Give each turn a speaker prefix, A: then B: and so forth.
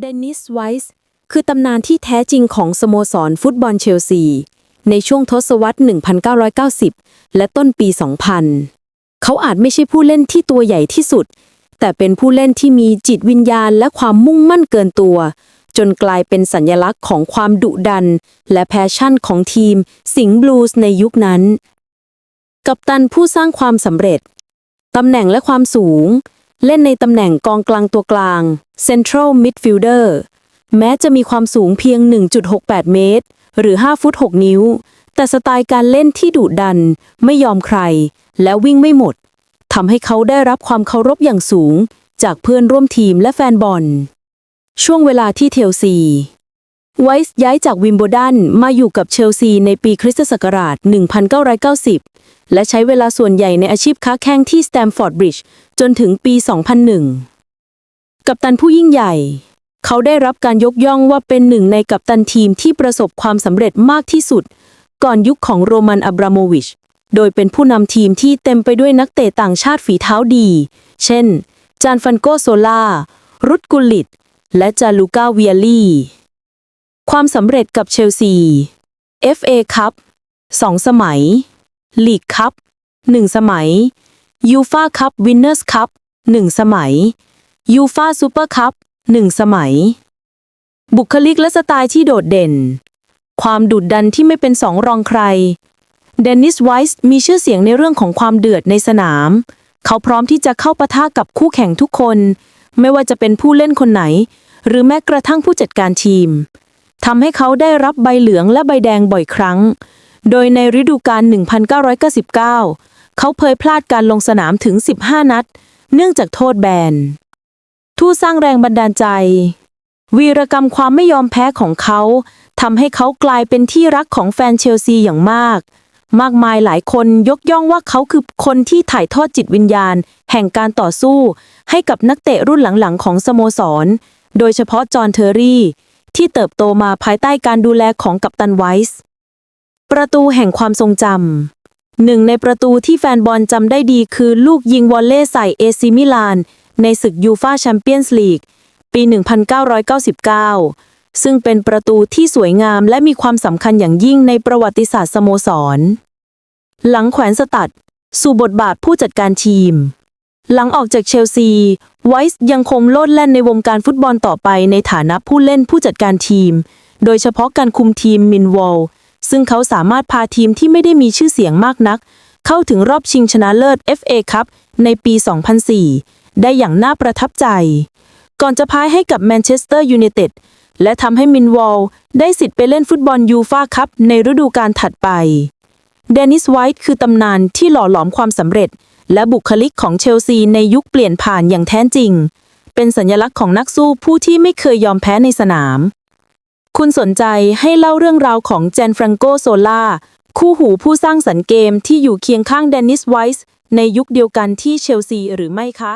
A: เดนิสไวส์คือตำนานที่แท้จริงของสโมสรฟุตบอลเชลซี ในช่วงทศวรรษ 1990 และต้นปี 2000 เขาอาจไม่ใช่ผู้เล่นที่ตัวใหญ่ที่สุด แต่เป็นผู้เล่นที่มีจิตวิญญาณและความมุ่งมั่นเกินตัว จนกลายเป็นสัญลักษณ์ของความดุดัน และแพชชั่นของทีม สิงห์บลูส์ในยุคนั้น กัปตันผู้สร้างความสำเร็จ ตำแหน่งและความสูง เล่นในตำแหน่งกองกลางตัวกลาง Central Midfielder แม้จะมีความสูงเพียง 1.68 เมตร หรือ 5 ฟุต 6 นิ้ว แต่สไตล์การเล่นที่ดุดัน ไม่ยอมใคร และวิ่งไม่หมด ทำให้เขาได้รับความเคารพอย่างสูง จากเพื่อนร่วมทีมและแฟนบอล ช่วงเวลาที่เทลซี ไวส์ย้ายจากวิมโบดันมาอยู่กับเชลซีในปีคริสตศักราช 1990 และใช้เวลาส่วนใหญ่ในอาชีพค้าแข้งที่สแตมฟอร์ดบริดจ์จนถึงปี 2001 กัปตันผู้ยิ่งใหญ่ เขาได้รับการยกย่องว่าเป็นหนึ่งในกัปตันทีมที่ประสบความสำเร็จมากที่สุด ก่อนยุคของโรมันอับราโมวิช โดยเป็นผู้นำทีมที่เต็มไปด้วยนักเตะต่างชาติฝีเท้าดี เช่น จานฟันโกโซลารุดกุลิต และจาลูกาเวียลีความสำเร็จกับเชลซี FA คัพสองสมัย ลีกคัพหนึ่งสมัยยูฟาคัพวินเนอร์สคัพหนึ่งสมัยยูฟาซูเปอร์คัพหนึ่งสมัย บุคลิกและสไตล์ที่โดดเด่น ความดุดดันที่ไม่เป็นสองรองใคร เดนิสไวส์มีชื่อเสียงในเรื่องของความเดือดในสนาม เขาพร้อมที่จะเข้าปะทะกับคู่แข่งทุกคน ไม่ว่าจะเป็นผู้เล่นคนไหน หรือแม้กระทั่งผู้จัดการทีมทำให้เขาได้รับใบเหลืองและใบแดงบ่อยครั้ง โดยในฤดูกาล 1999 เขาเผยพลาดการลงสนามถึง 15 นัด เนื่องจากโทษแบน ทู่สร้างแรงบันดาลใจ วีรกรรมความไม่ยอมแพ้ของเขาทำให้เขากลายเป็นที่รักของแฟนเชลซีอย่างมาก มากมายหลายคนยกย่องว่าเขาคือคนที่ถ่ายทอดจิตวิญญาณ แห่งการต่อสู้ ให้กับนักเตะรุ่นหลังๆ ของสโมสร โดยเฉพาะจอห์นเทอร์รี่ ที่เติบโตมาภายใต้การดูแลของกัปตันไวส์ ประตูแห่งความทรงจำหนึ่งในประตูที่แฟนบอลจำได้ดีคือลูกยิงวอลเล่ใส่เอซิมิลาน ในศึกยูฟาแชมเปี้ยนส์ลีก ปี 1999 ซึ่งเป็นประตูที่สวยงามและมีความสำคัญอย่างยิ่งในประวัติศาสตร์สโมสร หลังแขวนสตัด สู่บทบาทผู้จัดการทีม หลังออกจากเชลซี ไวส์ยังคงโลดแล่นในวงการฟุตบอลต่อไปในฐานะผู้เล่นผู้จัดการทีม โดยเฉพาะการคุมทีมมินวอล ซึ่งเขาสามารถพาทีมที่ไม่ได้มีชื่อเสียงมากนัก เข้าถึงรอบชิงชนะเลิศ FA คัพในปี 2004 ได้อย่างน่าประทับใจ ก่อนจะพ่ายให้กับแมนเชสเตอร์ยูไนเต็ดและทำให้มินวอลได้สิทธิ์ไปเล่นฟุตบอลยูฟาคัพในฤดูกาลถัดไปเดนิสไวท์คือตำนานที่หล่อหลอมความสำเร็จ และบุคลิกของเชลซีในยุคเปลี่ยนผ่านอย่างแท้จริง เป็นสัญลักษณ์ของนักสู้ผู้ที่ไม่เคยยอมแพ้ในสนาม คุณสนใจให้เล่าเรื่องราวของเจนฟรังโกโซลาคู่หูผู้สร้างสรรค์เกมที่อยู่เคียงข้างเดนิสไวส์ในยุคเดียวกันที่เชลซีหรือไม่คะ